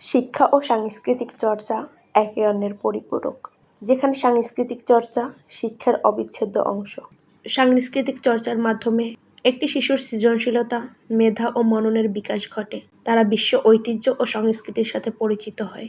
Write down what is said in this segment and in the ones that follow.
শিক্ষা ও সাংস্কৃতিক চর্চা একে অন্যের পরিপূরক যেখানে সাংস্কৃতিক চর্চা শিক্ষার অবিচ্ছেদ্য অংশ। সাংস্কৃতিক চর্চার মাধ্যমে একটি শিশুর সৃজনশীলতা মেধা ও মননের বিকাশ ঘটে। তারা বিশ্ব ঐতিহ্য ও সংস্কৃতির সাথে পরিচিত হয়।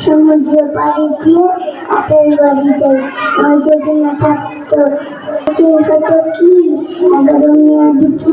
সমুদ্র পাড়ি দিয়ে আপেল বাড়ি যাই আমার যদি না থাকতো সে কত কি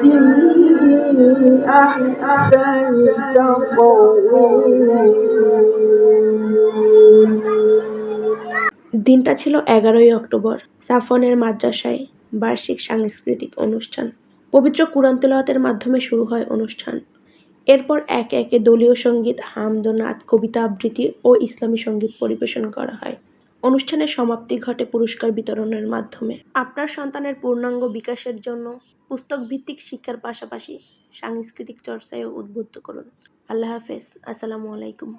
দিনটা ছিল এগারোই অক্টোবর সাফনের মাদ্রাসায় বার্ষিক সাংস্কৃতিক অনুষ্ঠান। পবিত্র কুরআন তেলাওয়াতের মাধ্যমে শুরু হয় অনুষ্ঠান। এরপর একে একে দলীয় সংগীত, হামদ নাথ কবিতা আবৃত্তি ও ইসলামী সংগীত পরিবেশন করা হয়। অনুষ্ঠানের সমাপ্তি ঘটে পুরস্কার বিতরণের মাধ্যমে। আপনার সন্তানের পূর্ণাঙ্গ বিকাশের জন্য পুস্তক ভিত্তিক শিক্ষার পাশাপাশি সাংস্কৃতিক চর্চায়ও উদ্বুদ্ধ করুন। আল্লাহ হাফেজ। আসসালামু আলাইকুম।